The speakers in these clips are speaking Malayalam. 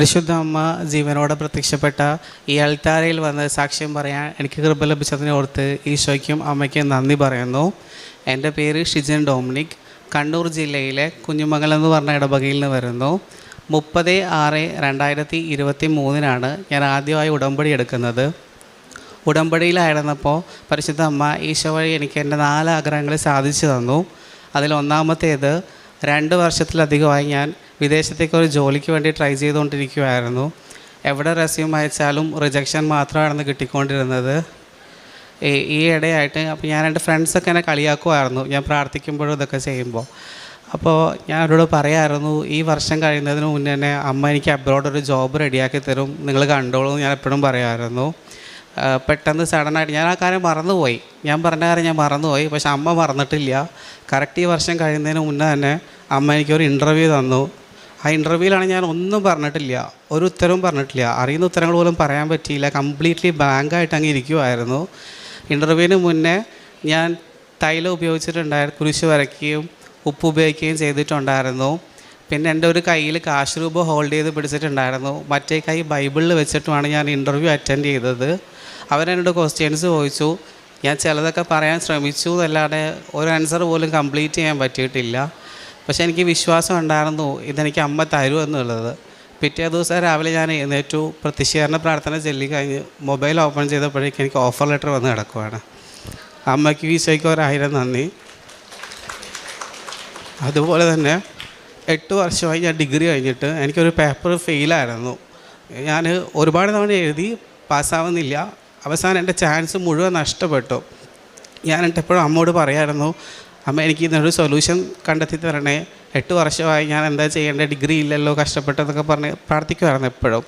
പരിശുദ്ധ അമ്മ ജീവനോടെ പ്രത്യക്ഷപ്പെട്ട ഈ അൾത്താരയിൽ വന്ന് സാക്ഷ്യം പറയാൻ എനിക്ക് കൃപ ലഭിച്ചതിനെ ഓർത്ത് ഈശോയ്ക്കും അമ്മയ്ക്കും നന്ദി പറയുന്നു. എന്റെ പേര് ഷിജൻ ഡോമിനിക്. കണ്ണൂർ ജില്ലയിലെ കുഞ്ഞുമംഗലം എന്ന് പറഞ്ഞ ഇടവകയിൽ നിന്ന് വരുന്നു. മുപ്പത് ആറ് രണ്ടായിരത്തി ഇരുപത്തി മൂന്നിനാണ് ഞാൻ ആദ്യമായി ഉടമ്പടി എടുക്കുന്നത്. ഉടമ്പടിയിലായിരുന്നപ്പോൾ പരിശുദ്ധ അമ്മ ഈശോ വഴി എനിക്ക് എന്റെ നാല് ആഗ്രഹങ്ങൾ സാധിച്ചു തന്നു. അതിൽ ഒന്നാമത്തേത് രണ്ട് വർഷത്തിലധികമായി ഞാൻ വിദേശത്തേക്ക് ഒരു ജോലിക്ക് വേണ്ടി ട്രൈ ചെയ്തുകൊണ്ടിരിക്കുമായിരുന്നു എവിടെ റെസ്യൂം അയച്ചാലും റിജക്ഷൻ മാത്രമായിരുന്നു കിട്ടിക്കൊണ്ടിരുന്നത്. ഈ- ഇടയായിട്ട് അപ്പോൾ ഞാൻ എന്റെ ഫ്രണ്ട്സൊക്കെ എന്നെ കളിയാക്കുമായിരുന്നു ഞാൻ പ്രാർത്ഥിക്കുമ്പോഴും ഇതൊക്കെ ചെയ്യുമ്പോൾ അപ്പോൾ ഞാൻ അവരോട് പറയായിരുന്നു ഈ വർഷം കഴിയുന്നതിന് മുന്നേ തന്നെ അമ്മ എനിക്ക് അബ്രോഡ് ഒരു ജോബ് റെഡിയാക്കി തരും. നിങ്ങൾ കണ്ടോളൂ ഞാൻ എപ്പോഴും പറയാമായിരുന്നു പെട്ടെന്ന് സഡനായിട്ട് ഞാൻ ആ കാര്യം മറന്നുപോയി. ഞാൻ പറഞ്ഞ കാര്യം ഞാൻ മറന്നുപോയി. പക്ഷെ അമ്മ മറന്നിട്ടില്ല. കറക്റ്റ് ഈ വർഷം കഴിയുന്നതിന് മുന്നേ തന്നെ അമ്മ എനിക്കൊരു ഇന്റർവ്യൂ തന്നു. ആ ഇന്റർവ്യൂവിലാണ് ഞാൻ ഒന്നും പറഞ്ഞിട്ടില്ല. ഒരു ഉത്തരവും പറഞ്ഞിട്ടില്ല. അറിയുന്ന ഉത്തരങ്ങൾ പോലും പറയാൻ പറ്റിയില്ല. കംപ്ലീറ്റ്ലി ബാങ്കായിട്ട് അങ്ങ് ഇരിക്കുമായിരുന്നു ഇന്റർവ്യൂവിന് മുന്നേ ഞാൻ തൈലം ഉപയോഗിച്ചിട്ടുണ്ടായിരുന്നു. കുരിശ് വരയ്ക്കുകയും ഉപ്പ് ഉപയോഗിക്കുകയും ചെയ്തിട്ടുണ്ടായിരുന്നു. പിന്നെ എന്റെ ഒരു കയ്യിൽ കാശ് രൂപ ഹോൾഡ് ചെയ്ത് പിടിച്ചിട്ടുണ്ടായിരുന്നു. മറ്റേ കൈ ബൈബിളിൽ വെച്ചിട്ടുമാണ് ഞാൻ ഇന്റർവ്യൂ അറ്റൻഡ് ചെയ്തത്. അവരെന്നോട് ക്വസ്റ്റ്യൻസ് ചോദിച്ചു. ഞാൻ ചിലതൊക്കെ പറയാൻ ശ്രമിച്ചു. എന്നല്ലാതെ ഒരു ആൻസർ പോലും കംപ്ലീറ്റ് ചെയ്യാൻ പറ്റിയിട്ടില്ല. പക്ഷെ എനിക്ക് വിശ്വാസം ഉണ്ടായിരുന്നു ഇതെനിക്ക് അമ്മ തരൂ എന്നുള്ളത്. പിറ്റേ ദിവസം രാവിലെ ഞാൻ എഴുന്നേറ്റു പ്രതിഷേധന പ്രാർത്ഥന ചൊല്ലി കഴിഞ്ഞ് മൊബൈൽ ഓപ്പൺ ചെയ്തപ്പോഴേക്കും എനിക്ക് ഓഫർ ലെറ്റർ വന്ന് കിടക്കുവാണ്. അമ്മയ്ക്ക് ഈശോയ്ക്ക് ഒരായിരം നന്ദി. അതുപോലെ തന്നെ എട്ട് വർഷമായി ഞാൻ ഡിഗ്രി കഴിഞ്ഞിട്ട് എനിക്കൊരു പേപ്പർ ഫെയിലായിരുന്നു. ഞാൻ ഒരുപാട് തവണ എഴുതി പാസ്സാവുന്നില്ല. അവസാനം എന്റെ ചാൻസ് മുഴുവൻ നഷ്ടപ്പെട്ടു. ഞാൻ എന്റെ എപ്പോഴും അമ്മോട് പറയായിരുന്നു അമ്മ എനിക്ക് ഇതിനൊരു സൊല്യൂഷൻ കണ്ടെത്തി തരണേ. എട്ട് വർഷമായി ഞാൻ എന്താ ചെയ്യേണ്ടത് ഡിഗ്രി ഇല്ലല്ലോ കഷ്ടപ്പെട്ടെന്നൊക്കെ പറഞ്ഞ് പ്രാർത്ഥിക്കുമായിരുന്നു എപ്പോഴും.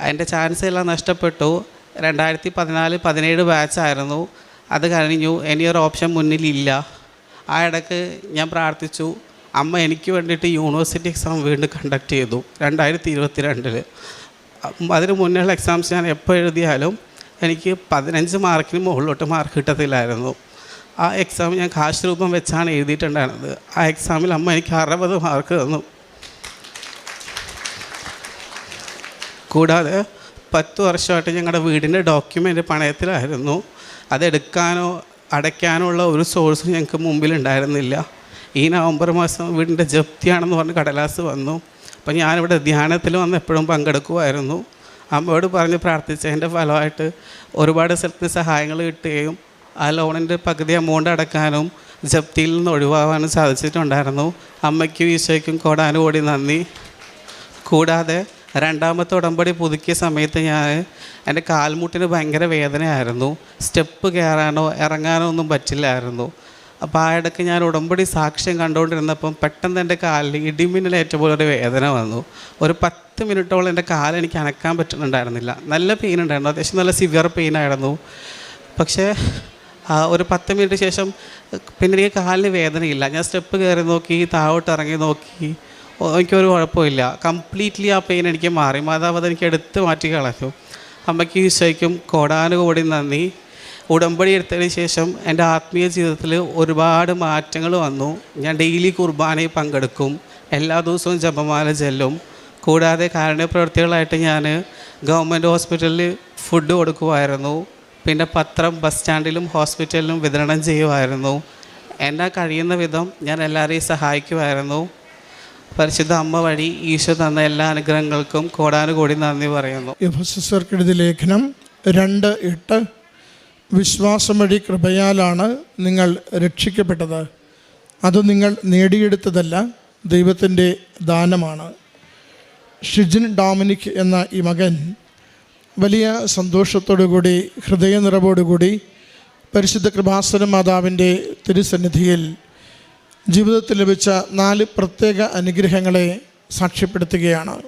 എന്റെ ചാൻസ് എല്ലാം നഷ്ടപ്പെട്ടു. രണ്ടായിരത്തി പതിനാല് പതിനേഴ് ബാച്ചായിരുന്നു അത് കഴിഞ്ഞു. ഇനിയൊരു ഓപ്ഷൻ മുന്നിലില്ല. ആ ഇടയ്ക്ക് ഞാൻ പ്രാർത്ഥിച്ചു. അമ്മ എനിക്ക് വേണ്ടിയിട്ട് യൂണിവേഴ്സിറ്റി എക്സാം വീണ്ടും കണ്ടക്ട് ചെയ്തു രണ്ടായിരത്തി ഇരുപത്തി രണ്ടിൽ അതിന് മുന്നേയുള്ള എക്സാംസ് ഞാൻ എപ്പോൾ എഴുതിയാലും എനിക്ക് പതിനഞ്ച് മാർക്കിന് മുകളിലോട്ട് മാർക്ക് കിട്ടത്തില്ലായിരുന്നു. ആ എക്സാം ഞാൻ കാശ് രൂപം വെച്ചാണ് എഴുതിയിട്ടുണ്ടായിരുന്നത്. ആ എക്സാമിൽ അമ്മ എനിക്ക് അറുപത് മാർക്ക് തന്നു. കൂടാതെ പത്ത് വർഷമായിട്ട് ഞങ്ങളുടെ വീടിന്റെ ഡോക്യുമെന്റ് പണയത്തിലായിരുന്നു. അതെടുക്കാനോ അടയ്ക്കാനോ ഉള്ള ഒരു സോഴ്സ് ഞങ്ങൾക്ക് മുമ്പിൽ ഉണ്ടായിരുന്നില്ല ഈ നവംബർ മാസം വീടിന്റെ ജപ്തിയാണെന്ന് പറഞ്ഞ് കടലാസ് വന്നു. അപ്പം ഞാനിവിടെ ധ്യാനത്തിൽ വന്ന് എപ്പോഴും പങ്കെടുക്കുമായിരുന്നു അമ്മയോട് പറഞ്ഞ് പ്രാർത്ഥിച്ചതിന്റെ ഫലമായിട്ട് ഒരുപാട് സ്ഥലത്ത് സഹായങ്ങൾ കിട്ടുകയും ആ ലോണിന്റെ പകുതി എമൗണ്ട് അടക്കാനും ജപ്തിയിൽ നിന്ന് ഒഴിവാകാനും സാധിച്ചിട്ടുണ്ടായിരുന്നു. അമ്മയ്ക്കും ഈശോയ്ക്കും കോടാനുകൂടി നന്ദി. കൂടാതെ രണ്ടാമത്തെ ഉടമ്പടി പുതുക്കിയ സമയത്ത് ഞാൻ എന്റെ കാൽമുട്ടിന് ഭയങ്കര വേദനയായിരുന്നു. സ്റ്റെപ്പ് കയറാനോ ഇറങ്ങാനോ ഒന്നും പറ്റില്ലായിരുന്നു. അപ്പോൾ ആ ഇടയ്ക്ക് ഞാൻ ഉടമ്പടി സാക്ഷ്യം കണ്ടുകൊണ്ടിരുന്നപ്പം പെട്ടെന്ന് എന്റെ കാലിൽ ഇടിമിന്നലേറ്റ പോലെ ഒരു വേദന വന്നു. ഒരു പത്ത് മിനിറ്റോളം എന്റെ കാൽ എനിക്ക് അനക്കാൻ പറ്റുന്നുണ്ടായിരുന്നില്ല. നല്ല പെയിൻ ഉണ്ടായിരുന്നു. അത്യാവശ്യം നല്ല സിവിയർ പെയിൻ ആയിരുന്നു. പക്ഷേ ഒരു പത്ത് മിനിറ്റ് ശേഷം പിന്നെ എനിക്ക് കാലിന് വേദനയില്ല. ഞാൻ സ്റ്റെപ്പ് കയറി നോക്കി താഴോട്ട് ഇറങ്ങി നോക്കി. എനിക്കൊരു കുഴപ്പമില്ല. കംപ്ലീറ്റ്ലി ആ പെയിൻ എനിക്ക് മാറി. മാതാവ് എനിക്ക് എടുത്ത് മാറ്റി കളഞ്ഞു. അമ്മയ്ക്ക് ഈശോയ്ക്കും കോടാനുകോടി നന്ദി. ഉടമ്പടി എടുത്തതിന് ശേഷം എന്റെ ആത്മീയ ജീവിതത്തിൽ ഒരുപാട് മാറ്റങ്ങൾ വന്നു. ഞാൻ ഡെയിലി കുർബാനയിൽ പങ്കെടുക്കും. എല്ലാ ദിവസവും ജപമാല ചെല്ലും. കൂടാതെ കാരുണ്യ പ്രവൃത്തികളായിട്ട് ഞാൻ ഗവൺമെന്റ് ഹോസ്പിറ്റലിൽ ഫുഡ് കൊടുക്കുമായിരുന്നു. പിന്നെ പത്രം ബസ് സ്റ്റാൻഡിലും ഹോസ്പിറ്റലിലും വിതരണം ചെയ്യുമായിരുന്നു. എന്നെ കഴിയുന്ന വിധം ഞാൻ എല്ലാവരെയും സഹായിക്കുമായിരുന്നു. പരിശുദ്ധ അമ്മ വഴി ഈശോ തന്ന എല്ലാ അനുഗ്രഹങ്ങൾക്കും കോടാനുകൂടി നന്ദി പറയുന്നു. എഴുതി ലേഖനം രണ്ട് എട്ട് വിശ്വാസം വഴി കൃപയാലാണ് നിങ്ങൾ രക്ഷിക്കപ്പെട്ടത്. അത് നിങ്ങൾ നേടിയെടുത്തതല്ല ദൈവത്തിന്റെ ദാനമാണ്. ഷിജിൻ ഡോമിനിക് എന്ന ഈ മകൻ വലിയ സന്തോഷത്തോടുകൂടി ഹൃദയനിറവോടുകൂടി പരിശുദ്ധ കൃപാസന മാതാവിന്റെ തിരുസന്നിധിയിൽ ജീവിതത്തിൽ ലഭിച്ച നാല് പ്രത്യേക അനുഗ്രഹങ്ങളെ സാക്ഷ്യപ്പെടുത്തുകയാണ്.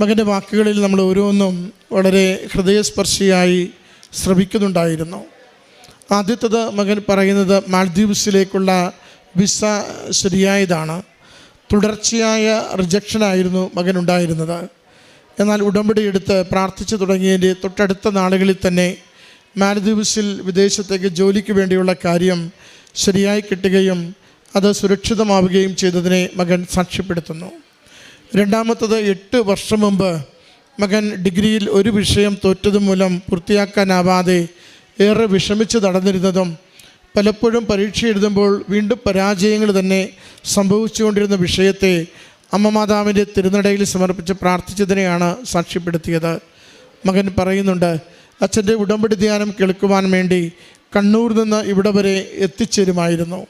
മകന്റെ വാക്കുകളിൽ നമ്മൾ ഓരോന്നും വളരെ ഹൃദയസ്പർശിയായി ശ്രവിക്കുന്നുണ്ടായിരുന്നു. ആദ്യത്തത് മകൻ പറയുന്നത് മാൽദ്വീപ്സിലേക്കുള്ള വിസ ശരിയായതാണ്. തുടർച്ചയായ റിജക്ഷനായിരുന്നു മകനുണ്ടായിരുന്നത്. എന്നാൽ ഉടമ്പടി എടുത്ത് പ്രാർത്ഥിച്ചു തുടങ്ങിയതിന്റെ തൊട്ടടുത്ത നാളുകളിൽ തന്നെ മാലദ്വീപ്സിൽ വിദേശത്തേക്ക് ജോലിക്ക് വേണ്ടിയുള്ള കാര്യം ശരിയായി കിട്ടുകയും അത് സുരക്ഷിതമാവുകയും ചെയ്തതിനെ മകൻ സാക്ഷ്യപ്പെടുത്തുന്നു. രണ്ടാമത്തത് എട്ട് വർഷം മുമ്പ് മകൻ ഡിഗ്രിയിൽ ഒരു വിഷയം തോറ്റതു മൂലം പൂർത്തിയാക്കാനാവാതെ ഏറെ വിഷമിച്ച് നടന്നിരുന്നതും പലപ്പോഴും പരീക്ഷ എഴുതുമ്പോൾ വീണ്ടും പരാജയങ്ങൾ തന്നെ സംഭവിച്ചുകൊണ്ടിരുന്ന വിഷയത്തെ അമ്മ മാതാവിന്റെ തിരുനടയിൽ സമർപ്പിച്ച് പ്രാർത്ഥിച്ചതിനെയാണ് സാക്ഷ്യപ്പെടുത്തിയത്. മകൻ പറയുന്നുണ്ട് അച്ഛന്റെ ഉടമ്പടി ധ്യാനം കേൾക്കുവാൻ വേണ്ടി കണ്ണൂർ നിന്ന് ഇവിടെ വരെ എത്തിച്ചേരുമായിരുന്നു.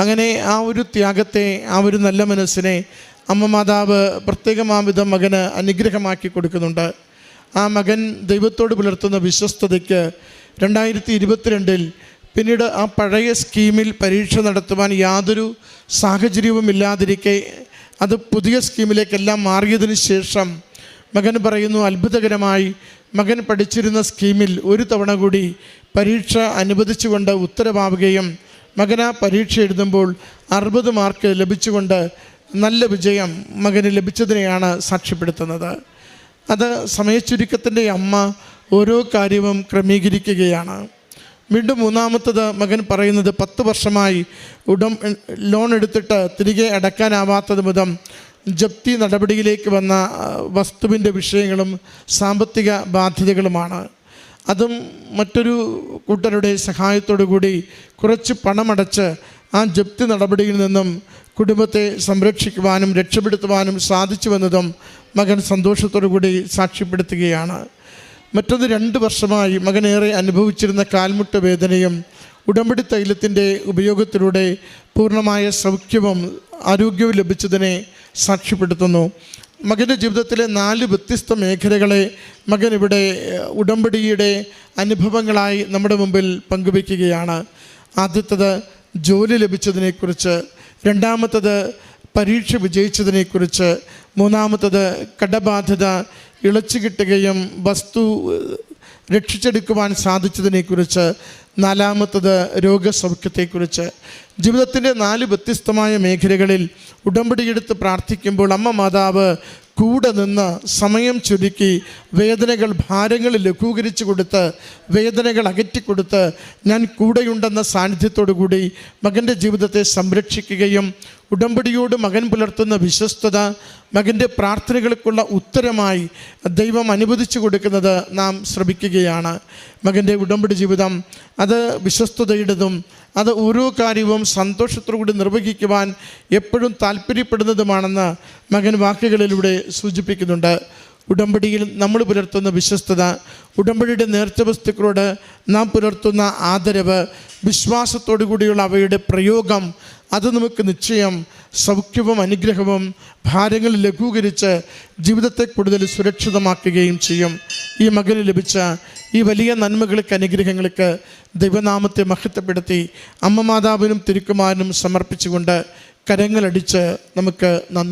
അങ്ങനെ ആ ഒരു ത്യാഗത്തെ ആ ഒരു നല്ല മനസ്സിനെ അമ്മ മാതാവ് പ്രത്യേകമാവിധം മകന് അനുഗ്രഹമാക്കി കൊടുക്കുന്നുണ്ട്. ആ മകൻ ദൈവത്തോട് പുലർത്തുന്ന വിശ്വസ്തതയ്ക്ക് രണ്ടായിരത്തി ഇരുപത്തിരണ്ടിൽ പിന്നീട് ആ പഴയ സ്കീമിൽ പരീക്ഷ നടത്തുവാൻ യാതൊരു സാഹചര്യവും ഇല്ലാതിരിക്കെ അത് പുതിയ സ്കീമിലേക്കെല്ലാം മാറിയതിന് ശേഷം മകൻ പറയുന്നു അത്ഭുതകരമായി മകൻ പഠിച്ചിരുന്ന സ്കീമിൽ ഒരു തവണ കൂടി പരീക്ഷ അനുവദിച്ചുകൊണ്ട് ഉത്തരവാവുകയും മകൻ ആ പരീക്ഷ എഴുതുമ്പോൾ അറുപത് മാർക്ക് ലഭിച്ചുകൊണ്ട് നല്ല വിജയം മകന് ലഭിച്ചതിനെയാണ് സാക്ഷ്യപ്പെടുത്തുന്നത്. അത് സമയച്ചുരുക്കത്തിന്റെ അമ്മ ഓരോ കാര്യവും ക്രമീകരിക്കുകയാണ്. വീണ്ടും മൂന്നാമത്തത് മകൻ പറയുന്നത് പത്ത് വർഷമായി ഉടം ലോൺ എടുത്തിട്ട് തിരികെ അടക്കാനാവാത്തത് മുതം ജപ്തി നടപടിയിലേക്ക് വന്ന വസ്തുവിന്റെ വിഷയങ്ങളും സാമ്പത്തിക ബാധ്യതകളുമാണ്. അതും മറ്റൊരു കൂട്ടരുടെ സഹായത്തോടു കൂടി കുറച്ച് പണമടച്ച് ആ ജപ്തി നടപടിയിൽ നിന്നും കുടുംബത്തെ സംരക്ഷിക്കുവാനും രക്ഷപ്പെടുത്തുവാനും സാധിച്ചുവെന്നതും മകൻ സന്തോഷത്തോടു കൂടി സാക്ഷ്യപ്പെടുത്തുകയാണ്. മറ്റൊന്ന് രണ്ട് വർഷമായി മകനേറെ അനുഭവിച്ചിരുന്ന കാൽമുട്ട് വേദനയും ഉടമ്പടി തൈലത്തിന്റെ ഉപയോഗത്തിലൂടെ പൂർണമായ സൗഖ്യവും ആരോഗ്യവും ലഭിച്ചതിനെ സാക്ഷ്യപ്പെടുത്തുന്നു. മകന്റെ ജീവിതത്തിലെ നാല് വ്യത്യസ്ത മേഖലകളെ മകൻ ഇവിടെ ഉടമ്പടിയുടെ അനുഭവങ്ങളായി നമ്മുടെ മുമ്പിൽ പങ്കുവയ്ക്കുകയാണ്. ആദ്യത്തത് ജോലി ലഭിച്ചതിനെക്കുറിച്ച് രണ്ടാമത്തത് പരീക്ഷ വിജയിച്ചതിനെക്കുറിച്ച് മൂന്നാമത്തത് കടബാധ്യത ഇളച്ചു കിട്ടുകയും വസ്തു രക്ഷിച്ചെടുക്കുവാൻ സാധിച്ചതിനെക്കുറിച്ച് നാലാമത്തത് രോഗസൗഖ്യത്തെക്കുറിച്ച്. ജീവിതത്തിന്റെ നാല് വ്യത്യസ്തമായ മേഖലകളിൽ ഉടമ്പടിയെടുത്ത് പ്രാർത്ഥിക്കുമ്പോൾ അമ്മ മാതാവ് കൂടെ നിന്ന് സമയം ചുരുക്കി വേദനകൾ ഭാരങ്ങൾ ലഘൂകരിച്ചു കൊടുത്ത് വേദനകൾ അകറ്റിക്കൊടുത്ത് ഞാൻ കൂടെയുണ്ടെന്ന സാന്നിധ്യത്തോടു കൂടി മകന്റെ ജീവിതത്തെ സംരക്ഷിക്കുകയും ഉടമ്പടിയോട് മകൻ പുലർത്തുന്ന വിശ്വസ്തത മകന്റെ പ്രാർത്ഥനകൾക്കുള്ള ഉത്തരമായി ദൈവം അനുവദിച്ചു കൊടുക്കുന്നത് നാം ശ്രമിക്കുകയാണ്. മകന്റെ ഉടമ്പടി ജീവിതം അത് വിശ്വസ്തതയുടേതും അത് ഓരോ കാര്യവും സന്തോഷത്തോടുകൂടി നിർവഹിക്കുവാൻ എപ്പോഴും താല്പര്യപ്പെടുന്നതുമാണെന്ന് മകൻ വാക്കുകളിലൂടെ സൂചിപ്പിക്കുന്നുണ്ട്. ഉടമ്പടിയിൽ നമ്മൾ പുലർത്തുന്ന വിശ്വസ്തത ഉടമ്പടിയുടെ നേർച്ച വസ്തുക്കളോട് നാം പുലർത്തുന്ന ആദരവ് വിശ്വാസത്തോടു കൂടിയുള്ള അവയുടെ പ്രയോഗം അത് നമുക്ക് നിശ്ചയം സൗഖ്യവും അനുഗ്രഹവും ഭാരങ്ങൾ ലഘൂകരിച്ച് ജീവിതത്തെ കൂടുതൽ സുരക്ഷിതമാക്കുകയും ചെയ്യും. ഈ മകന് ലഭിച്ച ഈ വലിയ നന്മകൾക്ക് അനുഗ്രഹങ്ങൾക്ക് ദൈവനാമത്തെ മഹത്വപ്പെടുത്തി അമ്മ മാതാവിനും തിരുക്കുമാരനും സമർപ്പിച്ചുകൊണ്ട് കരങ്ങളടിച്ച് നമുക്ക് നന്ദി